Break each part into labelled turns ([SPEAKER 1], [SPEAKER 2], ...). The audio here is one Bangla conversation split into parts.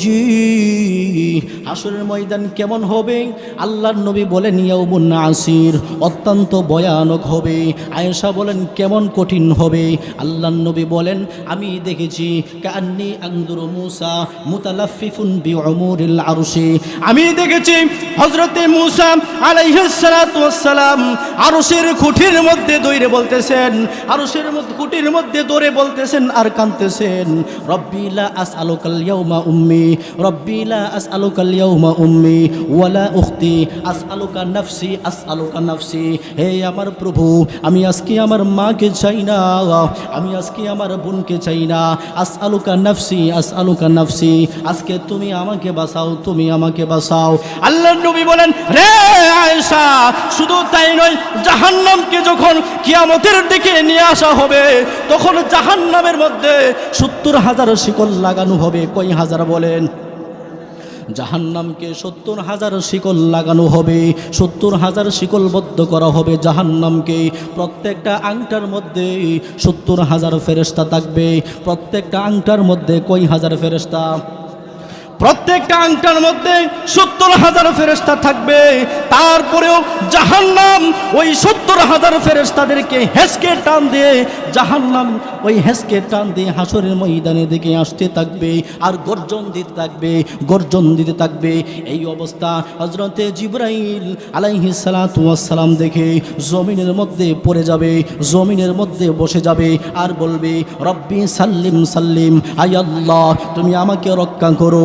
[SPEAKER 1] de আসরের ময়দান কেমন হবে? আল্লাহর নবী বলেন, ইয়াউমুন আসির অত্যন্ত ভয়ানক হবে। আয়েশা বলেন, কেমন কঠিন হবে? আল্লাহর নবী বলেন, আমি দেখেছি কান্নি আন্দুর মুসা মুতালাফিফুন বি উমুরিল আরশি। আমি দেখেছি, হযরতে মুসা আলাইহিস সালাতু ওয়াস সালাম আরশের খুঁটির মধ্যে দৌড়ে বলতেছেন, আরশের মধ্যে, খুঁটির মধ্যে দৌড়ে বলতেছেন আর কাঁদতেছেন, রব্বি লা আসআলুকাল ইয়াউমা উম্মি রব্বি লা আসআলুকাল ইয়াউমা উম্মি ওয়ালা উখতি, আসআলুকা নাফসি আসআলুকা নাফসি। হে আমার প্রভু, আমি আজকে আমার মাকে চাই না, আমি আজকে আমার বোনকে চাই না। আসআলুকা নাফসি আসআলুকা নাফসি, আজকে তুমি আমাকে বাঁচাও, তুমি আমাকে বাঁচাও। আল্লাহর নবী বলেন, রে আয়েশা, শুধু তাই নয়, জাহান্নামকে যখন কিয়ামতের দিকে নিয়ে আসা হবে, তখন জাহান্নামের মধ্যে সত্তর হাজার শিকল লাগানো হবে। কয় হাজার বলেন? জাহান্নামকে সত্তর হাজার শিকল লাগানো হবে, সত্তর হাজার শিকলবদ্ধ করা হবে জাহান্নামকে। প্রত্যেকটা আংটার মধ্যে সত্তর হাজার ফেরেস্তা থাকবে, প্রত্যেকটা আংটার মধ্যে কই হাজার ফেরেস্তা প্রত্যেকটা আংটার মধ্যে সত্তর হাজার ফেরেস্তা থাকবে। তারপরেও জাহান্নাম ওই সত্তর হাজার ফেরেস্তাদেরকে হেসকে টান দিয়ে, জাহান্নাম ওই হেসকে টান দিয়ে হাসরের ময়দানে দিকে আসতে থাকবে আর গর্জন দিতে থাকবে, গর্জন দিতে থাকবে। এই অবস্থা হজরতে জিব্রাইল আলাইহিস সালাম দেখে জমিনের মধ্যে পড়ে যাবে, জমিনের মধ্যে বসে যাবে আর বলবে, রব্বি সাল্লিম সাল্লিম আই আল্লাহ তুমি আমাকে রক্ষা করো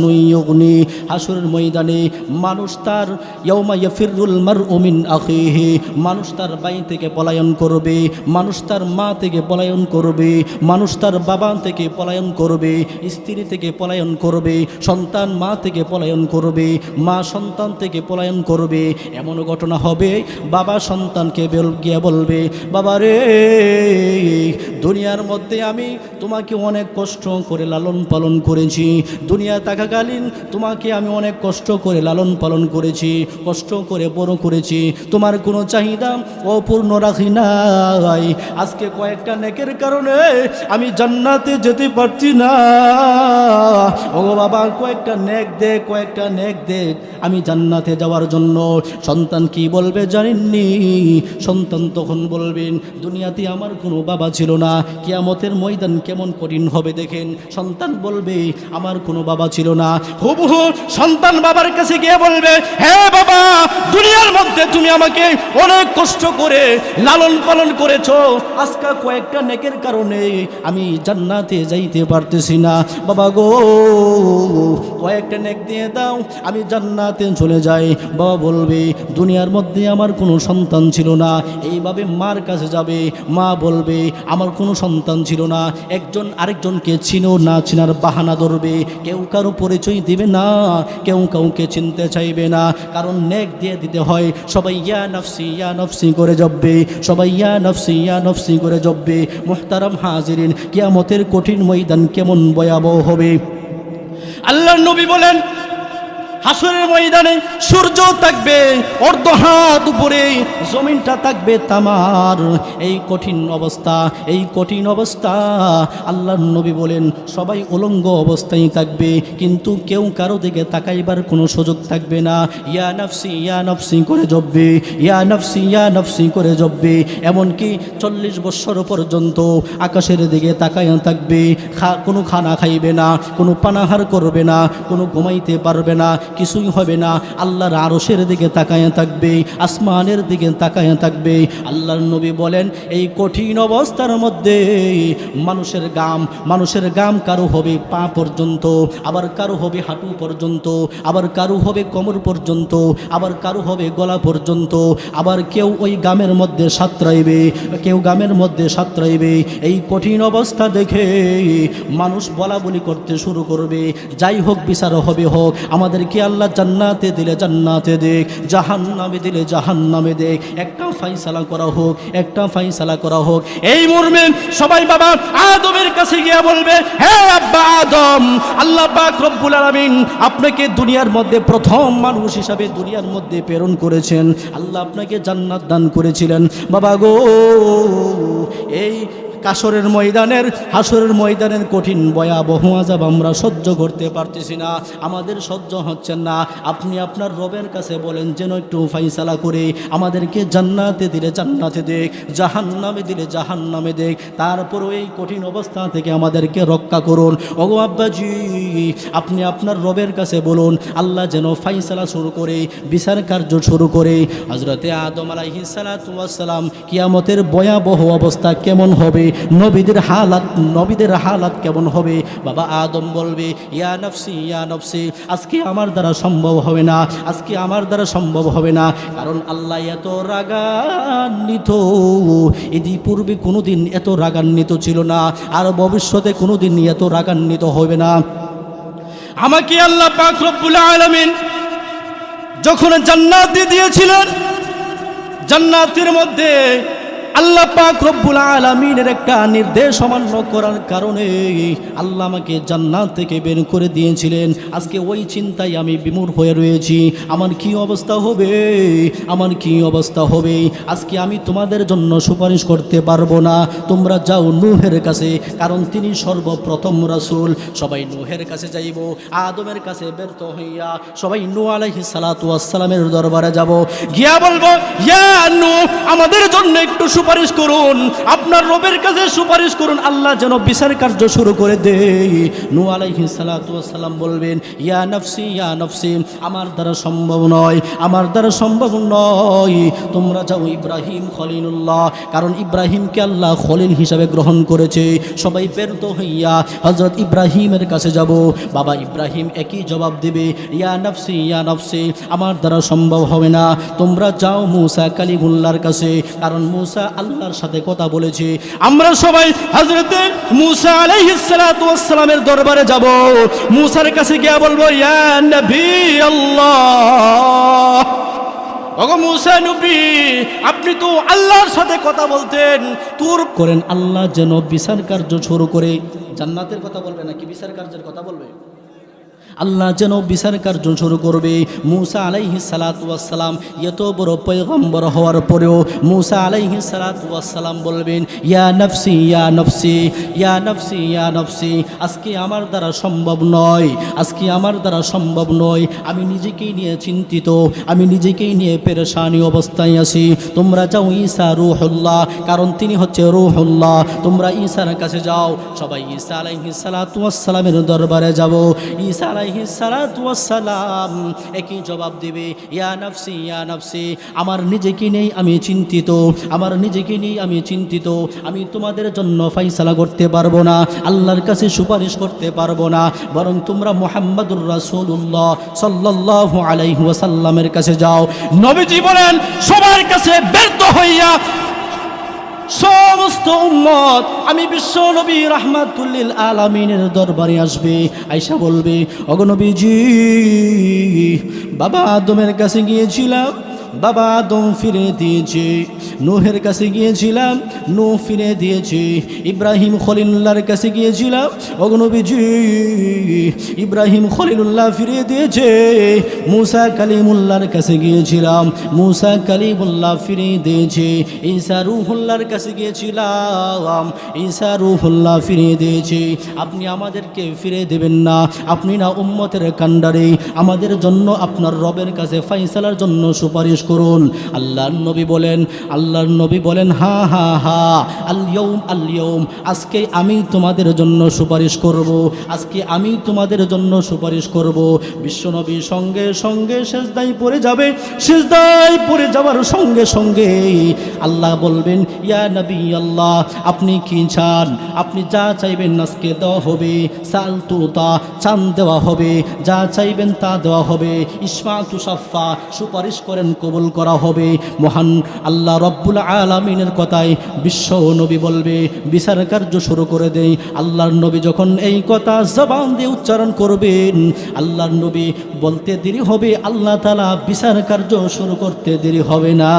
[SPEAKER 1] নুইয়গনি হাসুরের ময়দানে মানুষ তার ইয়মা ইয়ফিরুল মার উমিন আখিহে, মানুষ তার বাই থেকে পলায়ন করবে, মানুষ তার মা থেকে পলায়ন করবে, মানুষ তার বাবা থেকে পলায়ন করবে, স্ত্রী থেকে পলায়ন করবে, সন্তান মা থেকে পলায়ন করবে, মা সন্তান থেকে পলায়ন করবে। এমন ঘটনা হবে, বাবা সন্তানকে গিয়ে বলবে, বাবা রে দুনিয়ার মধ্যে আমি তোমাকে অনেক কষ্ট করে লালন পালন করেছি। দুনিয়া থাকাকালীন তোমাকে আমি অনেক কষ্ট করে লালন পালন করেছি, কষ্ট করে বড় করেছি। তোমার কোনো চাহিদা অপূর্ণ রাখি নাই। আজকে কয়েকটা নেকের কারণে আমি জান্নাতে যেতে পারছি না। ও বাবা, কয়েকটা নেক দে, কয়েকটা নেক দে, আমি জান্নাতে যাওয়ার জন্য। সন্তান কি বলবে জানেননি? সন্তান তখন বলবেন, দুনিয়াতে আমার কোনো বাবা ছিল না। কিয়ামতের ময়দান কেমন কঠিন হবে দেখেন। সন্তান বলবে, আমার কোনো বাবা ছিল না। হুবহু সন্তান বাবার কাছে গিয়ে বলবে হ্যাঁ বাবা, দুনিয়ার মধ্যে তুমি আমাকে অনেক কষ্ট করে লালন পালন করেছ। আজকা কয়েকটা নেকের কারণে আমি জান্নাতে যাইতে পারতেছি না। বাবা গো, কয়েকটা নেক দিয়ে দাও, আমি জান্নাতে চলে যাই। বাবা বলবে, দুনিয়ার মধ্যে আমার কোনো সন্তান ছিল না। এইভাবে মার কাছে যাবে। মা বলবে, আমার কোনো সন্তান ছিল না। একজন আরেকজনকে চিনো না চিনার বাহানা ধরবে। কেউ কারও পরিচয় দিবে না, কেউ কাউকে চিনতে চাইবে না। কারণ নেক দিয়ে দিতে হয়। সবাই ইয়া নফসি ইয়া নফসি করে জব্বে সবাই ইয়া নফসি ইয়া নফসি করে জব্বে মোহতারাম হাজিরিন, কিয়ামতের কঠিন ময়দান কেমন ভয়াবহ হবে? আল্লাহর নবী বলেন হাসরের ময়দানে সূর্য থাকবে, অর্ধ হাত উপরে, জমিনটা থাকবে তামার। এই কঠিন অবস্থা, এই কঠিন অবস্থা। আল্লাহর নবী বলেন, সবাই উলঙ্গ অবস্থায় থাকবে, কিন্তু কেউ কারও দিকে তাকাইবার কোনো সুযোগ থাকবে না। ইয়া নফসি ইয়া নফসি করে জব্বে ইয়া নফসি ইয়া নফসি করে জব্বে এমনকি চল্লিশ বৎসর পর্যন্ত আকাশের দিকে তাকায় থাকবে। কোনো খানা খাইবে না, কোনো পানাহার করবে না, কোনো ঘুমাইতে পারবে না। কিছুই হবে না। আল্লাহর আরশের দিকে তাকায় থাকবে, আসমানের দিকে তাকায় থাকবে। আল্লাহর নবী বলেন, এই কঠিন অবস্থার মধ্যে মানুষের গাম মানুষের গাম কারও হবে পা পর্যন্ত, আবার কারও হবে হাঁটু পর্যন্ত, আবার কারও হবে কোমর পর্যন্ত, আবার কারও হবে গলা পর্যন্ত, আবার কেউ ওই গামের মধ্যে সাঁতরাইবে, কেউ গামের মধ্যে সাঁতরাইবে। এই কঠিন অবস্থা দেখে মানুষ বলা বলি করতে শুরু করবে। যাই হোক, বিচার হবে হোক, আমাদের কি আল্লাহ জান্নাতে দিলে জান্নাতে দেখ, জাহান্নামে দিলে জাহান্নামে দেখ। একটা ফাইসালা করা হোক, একটা ফাইসালা করা হোক। এই মর্মে সবাই বাবা আদমের কাছে গিয়ে বলবে, হে আব্বা আদম, আল্লাহ পাক রব্বুল আলামিন আপনাকে দুনিয়ার মধ্যে প্রথম মানুষ হিসাবে দুনিয়ার মধ্যে প্রেরণ করেছেন। আল্লাহ আপনাকে জান্নাত দান করেছিলেন। বাবা গো, এই কাসরের ময়দানের হাসরের ময়দানের কঠিন ভয়াবহ আজাব আমরা সহ্য করতে পারতেছি না। আমাদের সহ্য হচ্ছে না। আপনি আপনার রবের কাছে বলেন, যেন একটু ফাইসালা করে আমাদেরকে জান্নাতে দিলে জান্নাতে দেখ, জাহান্নামে দিলে জাহান্নামে দেখ তারপরও এই কঠিন অবস্থা থেকে আমাদেরকে রক্ষা করুন। ওগো আব্বাজি, আপনি আপনার রবের কাছে বলুন, আল্লাহ যেন ফাইসালা শুরু করে, বিচার কার্য শুরু করে। হজরতে আদম আলাইহিসালাম কিয়ামতের ভয়াবহ অবস্থা কেমন হবে? নবীদের হালাত নবীদের হালাত কেমন হবে? বাবা আদম বলবে, ইয়া নফসি ইয়া নফসি, আজকে আমার দ্বারা সম্ভব হবে না, আজকে আমার দ্বারা সম্ভব হবে না। কারণ আল্লাহ এত রাগান্বিত। ইতিপূর্বে কোনোদিন এত রাগান্বিত ছিল না, আর ভবিষ্যতে কোনোদিন এত রাগান্বিত হবে না। আমাকে আল্লাহ পাক রব্বুল আলামিন যখন জান্নাত দিয়েছিলেন, জান্নাতের মধ্যে আল্লাহ পাক রব্বুল আলামিনের একটা নির্দেশ অমান্য করার কারণে আল্লাহ আমাকে জান্নাত থেকে বের করে দিয়েছিলেন। আজকে ওই চিন্তায় আমি বিমূর হয়ে রয়েছি। আমার কি অবস্থা হবে? আমার কি অবস্থা হবে? আজকে আমি তোমাদের জন্য সুপারিশ করতে পারব না। তোমরা যাও নুহের কাছে, কারণ তিনি সর্বপ্রথম রাসূল। সবাই নুহের কাছে যাইব, আদমের কাছে ব্যর্থ হইয়া সবাই নু আলাইহিস সালাতু সালামের দরবারে যাব। গিয়া বলব আমাদের জন্য একটু সুপারিশ করুন, আপনার রবের কাছে সুপারিশ করুন, আল্লাহ যেন বিচার কার্য শুরু করে দেই নু আলাইহি সালাম বলবেন, ইয়া নফসি ইয়া নফসি, আমার দ্বারা সম্ভব নয়, আমার দ্বারা সম্ভব নয়। তোমরা যাও ইব্রাহিম খলিলুল্লাহ, কারণ ইব্রাহিমকে আল্লাহ খলিল হিসাবে গ্রহণ করেছে। সবাই ব্যর্থ হইয়া হজরত ইব্রাহিমের কাছে যাব। বাবা ইব্রাহিম একই জবাব দেবে, ইয়া নফসি ইয়া নফসি, আমার দ্বারা সম্ভব হবে না। তোমরা যাও মুসা কালিমুল্লার কাছে, কারণ মুসা আল্লাহর সাথে কথা বলেছে। আমরা সবাই হজরতে মুসা আলাইহিসসালামের দরবারে যাব। মুসার কাছে গিয়া বলব, ইয়া নবী আল্লাহ। ওগো মুসা নবী, আপনি তো আল্লাহর সাথে কথা বলতেন। তোর করেন আল্লাহ যেন বিচার কার্য শুরু করে। জান্নাতের কথা বলবে নাকি বিচার কার্যের কথা বলবে? আল্লাহ যেন বিচার কার্য শুরু করবে। মুসা আলাইহি সালাতাম এত বড় পয়গম্বর হওয়ার পরেও মুসা আলাইহি সালাতাম বলবেন, ইয়া নফসি ইয়া নফসি ইয়া নফসি ইয়া নফসি, আজকে আমার দ্বারা সম্ভব নয়, আজকে আমার দ্বারা সম্ভব নয়। আমি নিজেকেই নিয়ে চিন্তিত, আমি নিজেকেই নিয়ে পেরেশানি অবস্থায় আছি। তোমরা যাও ঈসা রুহুল্লাহ, কারণ তিনি হচ্ছে রুহুল্লাহ। তোমরা ঈসার কাছে যাও, সবাই ঈসা আলাইহি সালাতামের দরবারে যাব। ঈসা আলাইহি সালাতাম একই জবাব দিবে, ইয়া নফসি ইয়া নফসি, আমার নিজেকে নেই আমি চিন্তিত, আমার নিজেকে নেই আমি চিন্তিত, আমি তোমাদের জন্য ফাইসালা করতে পারব না, আল্লাহর কাছে সুপারিশ করতে পারব না, বরং তোমরা মোহাম্মদুর রাসূলুল্লাহ সাল্লাল্লাহু আলাইহি ওয়াসাল্লামের কাছে যাও। নবীজি বলেন, সবার কাছে ব্যর্থ হইয়া সমস্ত উম্মত, আমি বিশ্ব নবী রাহমাতুল্লিল আলামিনের দরবারে আসবে। আইসা বলবে অগনবীজি বাবা আদমের কাছে গিয়েছিলাম বাবা আদম ফিরে দিয়েছে। নোহের কাছে গিয়েছিলাম নো ফিরে দিয়েছে। ইব্রাহিম খলিলুল্লাহর কাছে গিয়েছিলাম, অগনবীজি ইব্রাহিম খলিলুল্লাহ ফিরে দিয়েছে। মুসা কালিমুল্লার কাছে গিয়েছিলাম, মুসা কালিমুল্লাহ ফিরে দিয়েছে। ঈসা রুহুল্লার কাছে গিয়েছিলাম, ঈসা রুহুল্লাহ ফিরে দিয়েছে। আপনি আমাদেরকে ফিরে দেবেন না। আপনি না উম্মতের কান্ডারে আমাদের জন্য আপনার রবের কাছে ফাইসালার জন্য সুপারিশ করুন। আল্লাহর নবী বলেন, আল্লাহর নবী বলেন, হা হা হা আল্লিয়ম আল্লিয়ম আজকে আমি তোমাদের জন্য সুপারিশ করব, আজকে আমি তোমাদের জন্য সুপারিশ করব। বিশ্বনবী সঙ্গে সঙ্গে শেষদাই পড়ে যাবে শেষদাই পড়ে যাওয়ার সঙ্গে সঙ্গে আল্লাহ বলবেন, ইয়া নবী আল্লাহ, আপনি কি চান? আপনি যা চাইবেন আজকে দেওয়া হবে, সাল তা চান দেওয়া হবে, যা চাইবেন তা দেওয়া হবে। ইসমা তুষাফা সুপারিশ করেন কবুল করা হবে। মহান আল্লাহ রব্বুল আলমিনের কথায় বিশ্ব নবী বলবে, বিচার কার্য শুরু করে দেয় আল্লাহর নবী যখন এই কথা জবান দিয়ে উচ্চারণ করবেন, আল্লাহর নবী বলতে দেরি হবে, আল্লাহ তালা বিচার কার্য শুরু করতে দেরি হবে না।